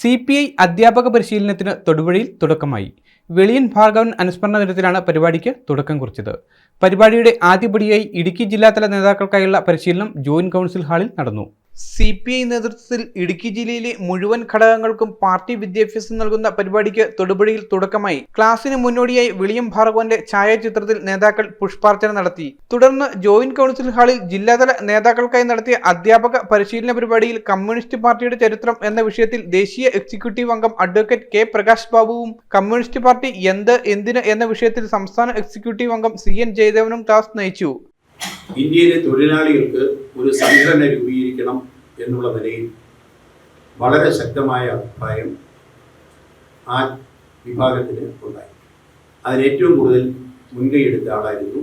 C P I അധ്യാപക പരിശീലനത്തിന് തൊടുപുഴയിൽ തുടക്കമായി. വെളിയൻ ഭാർഗവൻ അനുസ്മരണ ദിനത്തിലാണ് പരിപാടിക്ക് തുടക്കം കുറിച്ചത്. പരിപാടിയുടെ ആദ്യപടിയായി ഇടുക്കി ജില്ലാതല നേതാക്കൾക്കായുള്ള പരിശീലനം ജോയിന്റ് കൗൺസിൽ ഹാളിൽ നടന്നു. സി പി ഐ നേതൃത്വത്തിൽ ഇടുക്കി ജില്ലയിലെ മുഴുവൻ ഘടകങ്ങൾക്കും പാർട്ടി വിദ്യാഭ്യാസം നൽകുന്ന പരിപാടിക്ക് തൊടുപുഴയിൽ തുടക്കമായി. ക്ലാസിന് മുന്നോടിയായി വിളിയം ഭാർഗവന്റെ ഛായാചിത്രത്തിൽ നേതാക്കൾ പുഷ്പാർച്ചന നടത്തി. തുടർന്ന് ജോയിന്റ് കൗൺസിൽ ഹാളിൽ ജില്ലാതല നേതാക്കൾക്കായി നടത്തിയ അധ്യാപക പരിശീലന പരിപാടിയിൽ കമ്മ്യൂണിസ്റ്റ് പാർട്ടിയുടെ ചരിത്രം എന്ന വിഷയത്തിൽ ദേശീയ എക്സിക്യൂട്ടീവ് അംഗം അഡ്വക്കേറ്റ് കെ പ്രകാശ് ബാബുവും കമ്മ്യൂണിസ്റ്റ് പാർട്ടി എന്ത് എന്തിന് എന്ന വിഷയത്തിൽ സംസ്ഥാന എക്സിക്യൂട്ടീവ് അംഗം സി എൻ ജയദേവനും ക്ലാസ് നയിച്ചു. ഇന്ത്യയിലെ തൊഴിലാളികൾക്ക് ഒരു സംഘടന രൂപീകരിക്കണം എന്നുള്ള നിലയിൽ വളരെ ശക്തമായ അഭിപ്രായം ആ വിഭാഗത്തിന് ഉണ്ടായി അതിന് ഏറ്റവും കൂടുതൽ മുൻകൈയെടുത്ത ആളായിരുന്നു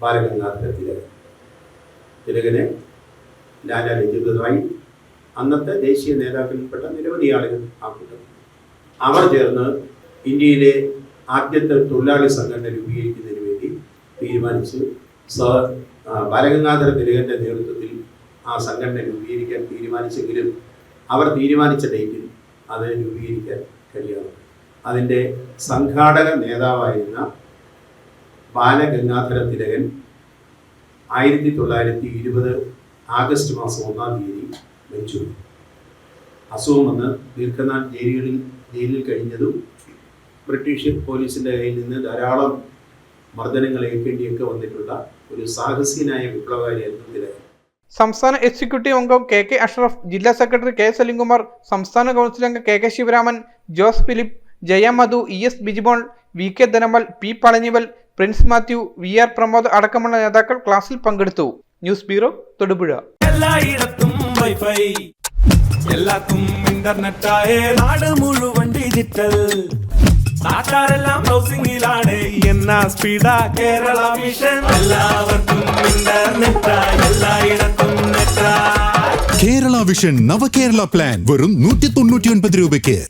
ബാലഗംഗാധര തിലകൻ. തിലകനെ ലാലാ ലജപത് അന്നത്തെ ദേശീയ നേതാക്കളിൽപ്പെട്ട നിരവധി ആളുകൾ ആ കൂട്ടത്തിൽ. അവർ ചേർന്ന് ഇന്ത്യയിലെ ആദ്യത്തെ തൊഴിലാളി സംഘടന രൂപീകരിക്കുന്നതിന് വേണ്ടി തീരുമാനിച്ച് സ ആ, ബാലഗംഗാധര തിലകന്റെ നേതൃത്വത്തിൽ ആ സംഘടന രൂപീകരിക്കാൻ തീരുമാനിച്ചെങ്കിലും അവർ തീരുമാനിച്ച ഡേറ്റിൽ അത് രൂപീകരിക്കാൻ കഴിയാതെ അതിന്റെ സംഘാടക നേതാവായിരുന്ന ബാലഗംഗാധര തിലകൻ ആയിരത്തി തൊള്ളായിരത്തി ഇരുപത് ആഗസ്റ്റ് മാസം ഒന്നാം തീയതി മരിച്ചു അസുഖം വന്ന് ദീർഘനാൾ ജയിലുകളിൽ ജയിലിൽ കഴിഞ്ഞതും ബ്രിട്ടീഷ് പോലീസിന്റെ കയ്യിൽ നിന്ന് ധാരാളം മർദ്ദനങ്ങൾ ഏൽക്കേണ്ടിയൊക്കെ വന്നിട്ടുള്ള ഒരു സാഹസികനായ വിപ്ലവകാരിയായിരുന്നു തിലകൻ സംസ്ഥാന എക്സിക്യൂട്ടീവ് അംഗം കെ കെ അഷ്റഫ് ജില്ലാ സെക്രട്ടറി കെ സലിംകുമാർ സംസ്ഥാന കൗൺസിൽ അംഗം K K Sivaraman Jose Philip Jaya Madhu E S Bijimol V K Dhanamal P Palanivel Prince Mathew V R Pramod അടക്കമുള്ള നേതാക്കൾ ക്ലാസ്സിൽ പങ്കെടുത്തു. News bureau Thodupuzha. എല്ലായിടത്തും വൈഫൈ. നാട് മുഴുവൻ ഡിജിറ്റൽ. നാട്ടാരെല്ലാം ബ്രൗസിംഗിലാണ് എന്നാ സ്പീഡാ കേരള മിഷൻ. എല്ലാവർക്കും കേരള വിഷൻ നവകേരള പ്ലാൻ വെറും നൂറ്റി തൊണ്ണൂറ്റി ഒൻപത് രൂപയ്ക്ക്.